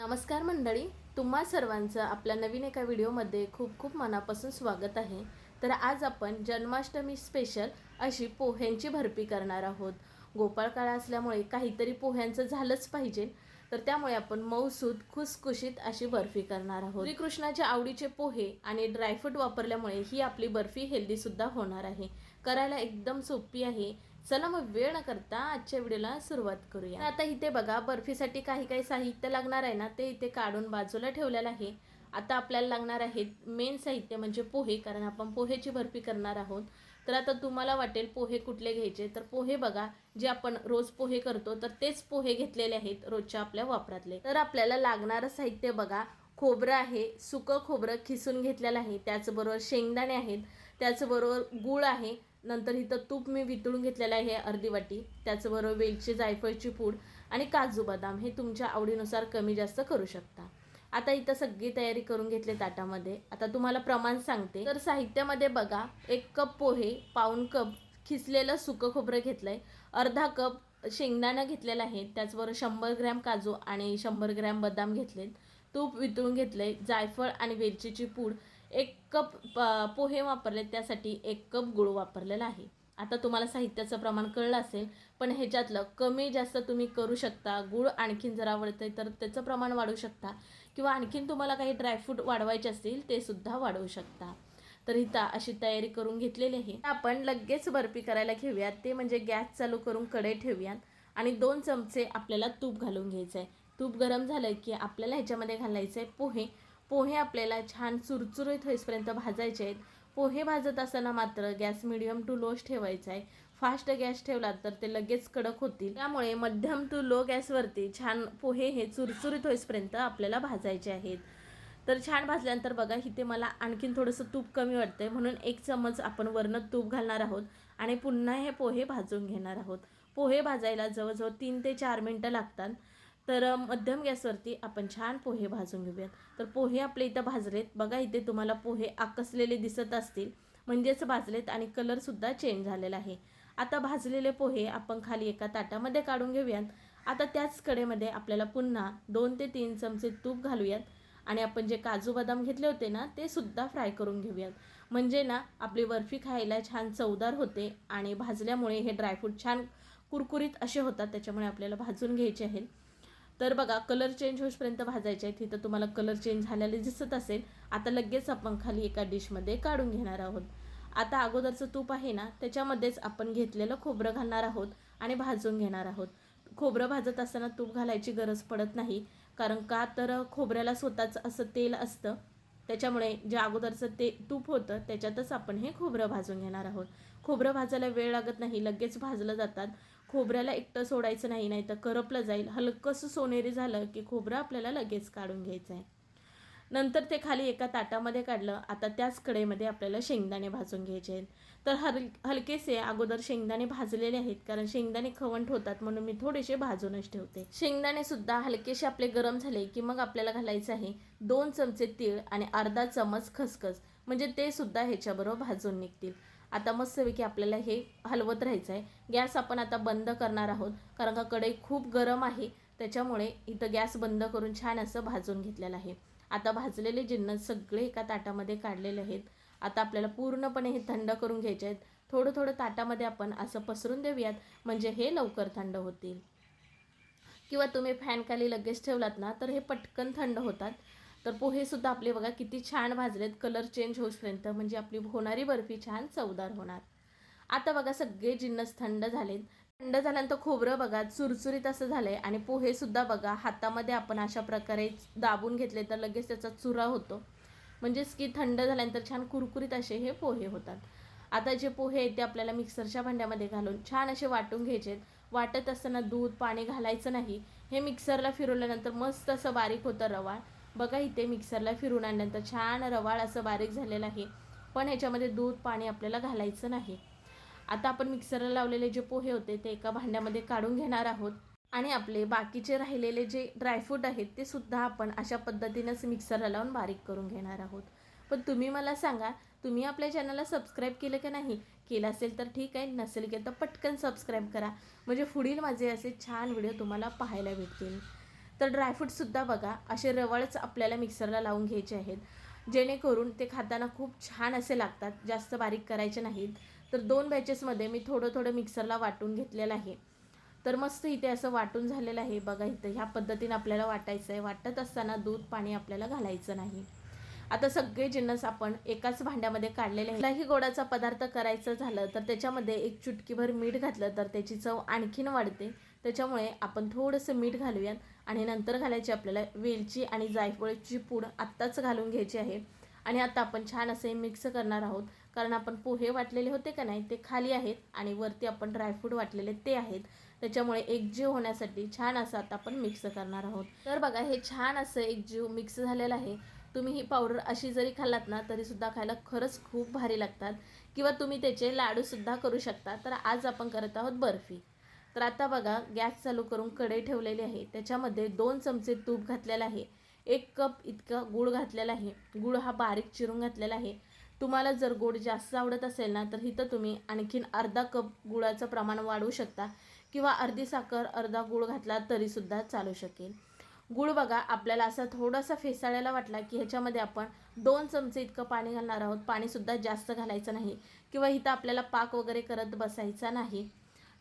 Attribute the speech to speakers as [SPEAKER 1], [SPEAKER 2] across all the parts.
[SPEAKER 1] नमस्कार मंडळी तुम्हा सर्वांचं आपल्या नवीन एका व्हिडिओमध्ये खूप खूप मनापासून स्वागत आहे. तर आज आपण जन्माष्टमी स्पेशल अशी पोह्यांची भरपी करणार आहोत. गोपाळकाळा असल्यामुळे काहीतरी पोह्यांचं झालंच पाहिजे. तर त्यामुळे आपण मऊसूद खुसखुशीत अशी बर्फी करणार आहोत. श्रीकृष्णाच्या आवडीचे पोहे आणि ड्रायफ्रूट वापरल्यामुळे ही आपली बर्फी हेल्दीसुद्धा होणार आहे. करायला एकदम सोपी आहे. चला मग वेळ न करता आजच्या व्हिडिओला सुरुवात करूया. आता इथे बघा बर्फीसाठी काही काही साहित्य लागणार आहे ना ते इथे काढून बाजूला ठेवलेलं आहे. आता आपल्याला लागणार आहे मेन साहित्य म्हणजे पोहे कारण आपण पोहेची बर्फी करणार आहोत. तर आता तुम्हाला वाटेल पोहे कुठले घ्यायचे. तर पोहे बघा जे आपण रोज पोहे करतो तर तेच पोहे घेतलेले आहेत रोजच्या आपल्या वापरातले. तर आपल्याला लागणारं साहित्य बघा खोबरं आहे सुकं खोबरं खिसून घेतलेलं आहे. त्याचबरोबर शेंगदाणे आहेत त्याचबरोबर गूळ आहे नंतर इथं तूप मी वितळून घेतलेलं आहे अर्धी वाटी. त्याचबरोबर वेलची जायफळची पूड आणि काजू बदाम हे तुमच्या आवडीनुसार कमी जास्त करू शकता. आता इथं सगळी तयारी करून घेतली ताटामध्ये. आता तुम्हाला प्रमाण सांगते. तर साहित्यामध्ये बघा एक कप पोहे पाऊण कप खिसलेलं सुकं खोबरं घेतलंय. अर्धा कप शेंगदाणा घेतलेला आहे. त्याचबरोबर शंभर ग्रॅम काजू आणि शंभर ग्रॅम बदाम घेतलेत. तूप वितळून घेतलंय. जायफळ आणि वेलचीची पूड एक कप प- पोहे वापरले त्यासाठी एक कप गुळ वापरलेला आहे. आता तुम्हाला साहित्याचं प्रमाण कळलं असेल पण ह्याच्यातलं कमी जास्त तुम्ही करू शकता गुळ आणखीन जर आवडते तर त्याचं प्रमाण वाढवू शकता. किंवा आणखीन तुम्हाला काही ड्रायफ्रूट वाढवायचे असतील ते सुद्धा वाढवू शकता. तर इथं अशी तयारी करून घेतलेली आहे. आपण लगेच बर्फी करायला घेऊयात. ते म्हणजे गॅस चालू करून कढई ठेवूयात. आणि दोन चमचे आपल्याला तूप घालून घ्यायचं आहे तूप गरम झालं की आपल्याला ह्याच्यामध्ये घालायचं आहे पोहे. पोहे आपल्याला छान चुरचुरीत होईपर्यंत भाजायचे आहेत. पोहे भाजत असताना मात्र गॅस मिडियम टू लोच ठेवायचा आहे. फास्ट गॅस ठेवला तर ते लगेच कडक होतील. त्यामुळे मध्यम टू लो गॅसवरती छान पोहे हे चुरचुरीत होईपर्यंत आपल्याला भाजायचे आहेत. तर छान भाजल्यानंतर बघा इथे मला आणखीन थोडंसं तूप कमी वाटतंय. म्हणून एक चमच आपण वरनं तूप घालणार आहोत आणि पुन्हा हे पोहे भाजून घेणार आहोत. पोहे भाजायला जवळजवळ तीन ते चार मिनटं लागतात. तर मध्यम गॅसवरती आपण छान पोहे भाजून घेऊयात. तर पोहे आपले इथं भाजलेत. बघा इथे तुम्हाला पोहे आकसलेले दिसत असतील. म्हणजेच भाजलेत आणि कलरसुद्धा चेंज झालेला आहे. आता भाजलेले पोहे आपण खाली एका ताटामध्ये काढून घेऊयात. आता त्याच कडेमध्ये आपल्याला पुन्हा दोन ते तीन चमचे तूप घालूयात. आणि आपण जे काजू बदाम घेतले होते ना ते सुद्धा फ्राय करून घेऊयात. म्हणजे ना आपली बर्फी खायला छान चवदार होते आणि भाजल्यामुळे हे ड्रायफ्रूट छान कुरकुरीत असे होतात. त्याच्यामुळे आपल्याला भाजून घ्यायचे आहेत. तर बघा कलर चेंज होईपर्यंत भाजायचे आहे तिथं तुम्हाला कलर चेंज झालेले दिसत असेल. आता लगेच आपण खाली एका डिशमध्ये काढून घेणार आहोत. आता अगोदरचं तूप आहे ना त्याच्यामध्येच आपण घेतलेलं खोबरं घालणार आहोत आणि भाजून घेणार आहोत. खोबरं भाजत असताना तूप घालायची गरज पडत नाही कारण का तर खोबऱ्याला स्वतःच असं तेल असतं. त्याच्यामुळे जे अगोदरचं ते तूप होतं त्याच्यातच आपण हे खोबरं भाजून घेणार आहोत. खोबरं भाजायला वेळ लागत नाही लगेच भाजलं जातात. खोबऱ्याला एकटं सोडायचं नाही नाही तर करपलं जाईल. हलकंसं सोनेरी झालं की खोबरं आपल्याला लगेच काढून घ्यायचं आहे. नंतर ते खाली एका ताटामध्ये काढलं. आता त्याच कढईमध्ये आपल्याला शेंगदाणे भाजून घ्यायचे आहेत. तर हल हलकेसे अगोदर शेंगदाणे भाजलेले आहेत कारण शेंगदाणे खवंट होतात म्हणून मी थोडेसे भाजूनच ठेवते. शेंगदाणे सुद्धा हलकेसे आपले गरम झाले की मग आपल्याला घालायचं आहे दोन चमचे तीळ आणि अर्धा चमच खसखस. म्हणजे ते सुद्धा ह्याच्याबरोबर भाजून निघतील. आता मस्तपैकी आपल्याला हे हलवत राहायचं आहे गॅस आपण आता बंद करणार आहोत. कारण का कढई खूप गरम आहे. त्याच्यामुळे इथं गॅस बंद करून छान असं भाजून घेतलेलं आहे. आता भाजलेले जिन्नस सगळे एका ताटामध्ये काढलेले आहेत. आता आपल्याला पूर्णपणे हे थंड करून घ्यायचे आहेत. थोडं थोडं ताटामध्ये आपण असं पसरून देऊयात. म्हणजे हे लवकर थंड होतील. किंवा तुम्ही फॅनखाली लगेच ठेवलात ना तर हे पटकन थंड होतात. तर पोहेसुद्धा आपले बघा किती छान भाजलेत कलर चेंज होईपर्यंत म्हणजे आपली होणारी बर्फी छान चवदार होणार. आता बघा सगळे जिन्नस थंड झालेत. थंड झाल्यानंतर खोबरं बघा चुरचुरीत असं झालंय आणि पोहेसुद्धा बघा हातामध्ये आपण अशा प्रकारे दाबून घेतले तर लगेच त्याचा चुरा होतो. म्हणजेच की थंड झाल्यानंतर छान कुरकुरीत असे हे पोहे होतात. आता जे पोहे आहेत ते आपल्याला मिक्सरच्या भांड्यामध्ये घालून छान असे वाटून घ्यायचे वाटत असताना दूध पाणी घालायचं नाही. हे मिक्सरला फिरवल्यानंतर मस्त असं बारीक होतं रवा. बघा इथे मिक्सरला फिरून आणल्यानंतर छान रवाळ असं बारीक झालेलं आहे. पण ह्याच्यामध्ये दूध पाणी आपल्याला घालायचं नाही. आता आपण मिक्सरला लावलेले जे पोहे होते ते एका भांड्यामध्ये काढून घेणार आहोत. आणि आपले बाकीचे राहिलेले जे ड्रायफ्रूट आहेत ते सुद्धा आपण अशा पद्धतीनंच मिक्सरला लावून बारीक करून घेणार आहोत. पण तुम्ही मला सांगा तुम्ही आपल्या चॅनलला सबस्क्राईब केलं का नाही? केलं असेल तर ठीक आहे नसेल केलं तर पटकन सबस्क्राईब करा. म्हणजे पुढील माझे असे छान व्हिडिओ तुम्हाला पाहायला भेटतील. तर ड्रायफ्रूटसुद्धा बघा असे रवळच आपल्याला मिक्सरला लावून घ्यायचे आहेत. जेणेकरून ते खाताना खूप छान असे लागतात जास्त बारीक करायचे नाहीत. तर दोन बॅचेसमध्ये मी थोडं थोडं मिक्सरला वाटून घेतलेलं आहे. तर मस्त इथे असं वाटून झालेलं आहे. बघा इथं ह्या पद्धतीने आपल्याला वाटायचं आहे वाटत असताना दूध पाणी आपल्याला घालायचं नाही. आता सगळे जिन्नस आपण एकाच भांड्यामध्ये काढलेले आहे कुठलाही गोडाचा पदार्थ करायचं झालं तर त्याच्यामध्ये एक चुटकीभर मीठ घातलं तर त्याची चव आणखीन वाढते. त्याच्यामुळे आपण थोडंसं मीठ घालूयात आणि नंतर घालायची आपल्याला वेलची आणि जायफळची पूड आत्ताच घालून घ्यायची आहे. आणि आता आपण छान असे मिक्स करणार आहोत. कारण आपण पोहे वाटलेले होते का नाही ते खाली आहेत आणि वरती आपण ड्रायफ्रूट वाटलेले ते आहेत. त्याच्यामुळे एकजीव होण्यासाठी छान असं आता आपण मिक्स करणार आहोत. तर बघा हे छान असं एकजीव मिक्स झालेलं आहे. तुम्ही ही पावडर अशी जरी खाल्लात ना तरीसुद्धा खायला खरंच खूप भारी लागतात. किंवा तुम्ही त्याचे लाडूसुद्धा करू शकता. तर आज आपण करत आहोत बर्फी. तर आता बघा गॅस चालू करून कढई ठेवलेली आहे. त्याच्यामध्ये दोन चमचे तूप घातलेलं आहे. एक कप इतका गूळ घातलेला आहे. गूळ हा बारीक चिरून घातलेला आहे. तुम्हाला जर गोड जास्त आवडत असेल ना तर इथं तुम्ही आणखीन अर्धा कप गुळाचं प्रमाण वाढवू शकता किंवा अर्धी साखर अर्धा गूळ घातला तरीसुद्धा चालू शकेल. गूळ बघा आपल्याला असा थोडासा फेसाळायला वाटला की ह्याच्यामध्ये आपण दोन चमचे इतकं पाणी घालणार आहोत. पाणीसुद्धा जास्त घालायचं नाही किंवा इथं आपल्याला पाक वगैरे करत बसायचा नाही.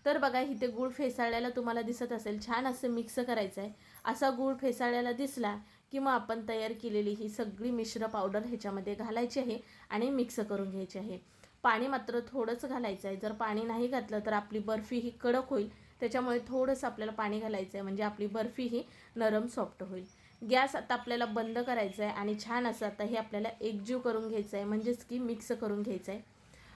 [SPEAKER 1] तर बघा इथे गूळ फेसाळल्याला तुम्हाला दिसत असेल. छान असं मिक्स करायचं आहे असा गूळ फेसाळल्याला दिसला की मग आपण तयार केलेली ही सगळी मिश्र पावडर ह्याच्यामध्ये घालायची आहे आणि मिक्स करून घ्यायची आहे. पाणी मात्र थोडंच घालायचं आहे जर पाणी नाही घातलं तर आपली बर्फी ही कडक होईल. त्याच्यामुळे थोडंसं आपल्याला पाणी घालायचं आहे म्हणजे आपली बर्फी ही नरम सॉफ्ट होईल. गॅस आता आपल्याला बंद करायचा आहे आणि छान असं आता हे आपल्याला एकजीव करून घ्यायचं आहे म्हणजेच की मिक्स करून घ्यायचं आहे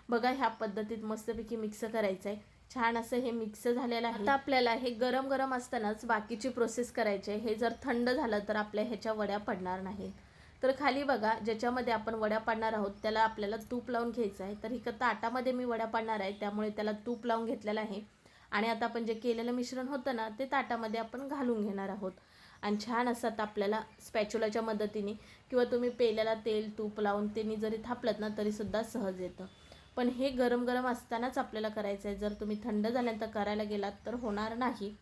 [SPEAKER 1] बघा ह्या पद्धतीत मस्तपैकी मिक्स करायचं आहे छान असं हे मिक्स झालेलं आहे. आता आपल्याला हे गरम गरम असतानाच बाकीची प्रोसेस करायची. आहे हे जर थंड झालं तर आपल्या ह्याच्या वड्या पडणार नाहीत. तर खाली बघा ज्याच्यामध्ये आपण वड्या पाडणार आहोत त्याला आपल्याला तूप लावून घ्यायचं आहे. तर इकडं ताटामध्ये मी वड्या पाडणार आहे त्यामुळे त्याला तूप लावून घेतलेलं आहे. आणि आता आपण जे केलेलं मिश्रण होतं ना ते ताटामध्ये आपण घालून घेणार आहोत. आणि छान असं आता आपल्याला स्पॅच्युलाच्या मदतीने किंवा तुम्ही पेल्याला तेल तूप लावून त्यांनी जरी थापलत ना तरीसुद्धा सहज येतं. पण हे गरम गरम असतानाच आपल्याला करायचं आहे. जर तुम्ही थंड झाल्यानंतर करायला गेलात तर होणार नाही.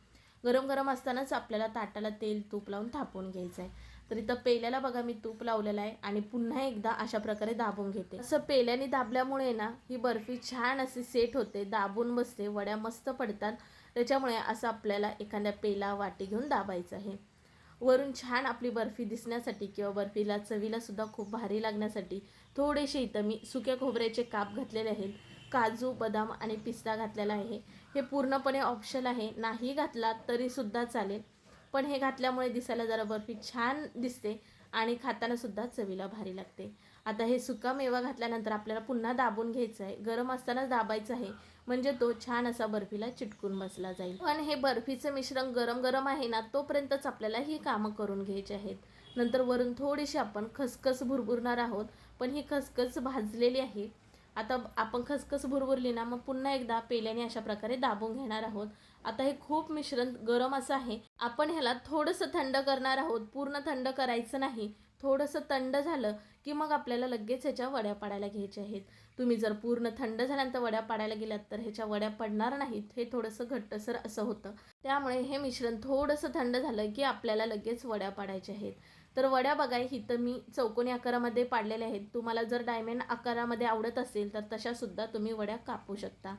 [SPEAKER 1] गरम गरम असतानाच आपल्याला ताटाला तेल तूप लावून थापून घ्यायचं आहे तर इथं पेल्याला बघा मी तूप लावलेलं आहे आणि पुन्हा एकदा अशा प्रकारे दाबून घेते. असं पेल्याने दाबल्यामुळे ना ही बर्फी छान अशी सेट होते दाबून बसते वड्या मस्त पडतात. त्याच्यामुळे असं आपल्याला एखाद्या पेला वाटी घेऊन दाबायचं आहे. वरून छान आपली बर्फी दिसण्यासाठी किंवा बर्फीला चवीला सुद्धा खूप भारी लागण्यासाठी थोडेसे इथं मी सुक्या खोबऱ्याचे काप घातलेले आहेत काजू बदाम आणि पिस्ता घातलेला आहे. हे पूर्णपणे ऑप्शनल आहे. नाही घातला तरीसुद्धा चालेल. पण हे घातल्यामुळे दिसायला जरा बर्फी छान दिसते आणि खाताना सुद्धा चवीला भारी लागते. आता हे सुका मेवा घातल्यानंतर आपल्याला पुन्हा दाबून घ्यायचं आहे. गरम असतानाच दाबायचं आहे. म्हणजे तो छान असा बर्फीला चिटकून बसला जाईल. पण हे बर्फीचं मिश्रण गरम गरम आहे ना तोपर्यंतच आपल्याला ही कामं करून घ्यायची आहेत. नंतर वरून थोडीशी आपण खसखस भुरभुरणार आहोत. पण ही खसखस भाजलेली आहे. आता आपण खसखस भुरभुरली ना मग पुन्हा एकदा पेल्याने अशा प्रकारे दाबून घेणार आहोत. आता हे खूप मिश्रण गरम असं आहे. आपण ह्याला थोडंसं थंड करणार आहोत. पूर्ण थंड करायचं नाही. थोडंसं थंड झालं की मग आपल्याला लगेच ह्याच्या वड्या पाडायला घ्यायच्या आहेत. तुम्ही जर पूर्ण थंड झाल्यानंतर वड्या पाडायला गेलात तर ह्याच्या वड्या पडणार नाहीत. हे थोडंसं घट्टसर असं होतं. त्यामुळे हे मिश्रण थोडंसं थंड झालं की आपल्याला लगेच वड्या पाडायच्या आहेत. तर वड्या बघा इथं मी चौकोनी आकारामध्ये पाडलेल्या आहेत. तुम्हाला जर डायमंड आकारामध्ये आवडत असेल तर तशासुद्धा तुम्ही वड्या कापू शकता.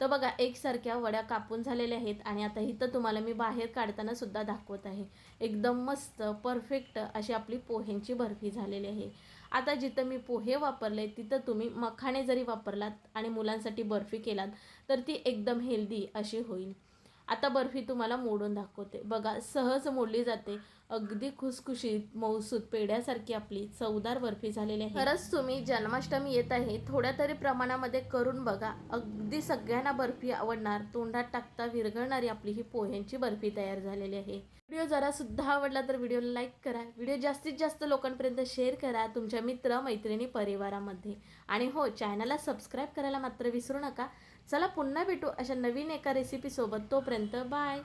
[SPEAKER 1] तर बघा एकसारख्या वड्या कापून झालेल्या आहेत आणि आता इथं तुम्हाला मी बाहेर काढताना सुद्धा दाखवत आहे. एकदम मस्त परफेक्ट अशी आपली पोह्यांची बर्फी झालेली आहे. आता जिथं मी पोहे वापरले तिथं तुम्ही मखाणे जरी वापरलात आणि मुलांसाठी बर्फी केलात तर ती एकदम हेल्दी अशी होईल. आता बर्फी तुम्हाला मोडून दाखवते. बघा सहज मोडली जाते. अगदी खुसखुशीत मौसूद पेड्यासारखी आपली चवदार बर्फी झालेली आहे. खरंच तुम्ही जन्माष्टमी येत आहे थोड्या तरी प्रमाणामध्ये करून बघा. अगदी सगळ्यांना बर्फी आवडणार तोंडात टाकता विरघळणारी आपली ही पोह्यांची बर्फी तयार झालेली आहे. व्हिडिओ जरा सुद्धा आवडला तर व्हिडिओला लाईक करा. व्हिडिओ जास्तीत जास्त लोकांपर्यंत शेअर करा तुमच्या मित्र मैत्रिणी परिवारामध्ये. आणि हो चॅनलला सबस्क्राईब करायला मात्र विसरू नका. चला पुन्हा भेटू अशा नवीन एका रेसिपीसोबत तोपर्यंत बाय